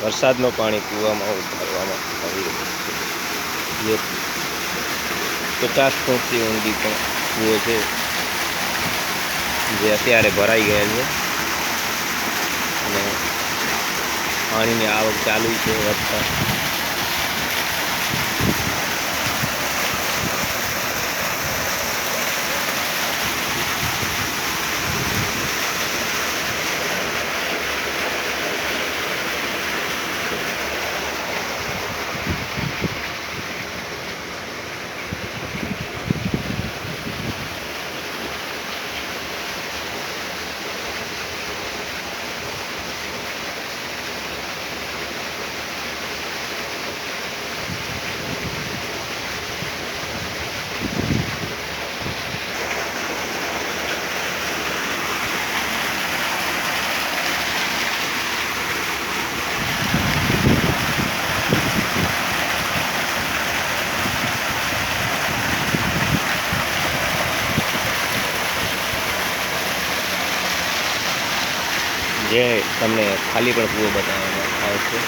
વરસાદનું પાણી કૂવામાં ઉતારવામાં આવી રહ્યું છે. જે પચાસ ફૂટથી ઊંડી પણ કૂવો છે, જે અત્યારે ભરાઈ ગયેલ છે. અને પાણીની આવક ચાલુ છે, વધતા જે તમને ખાલી પણ કૂવો બતાવવામાં આવશે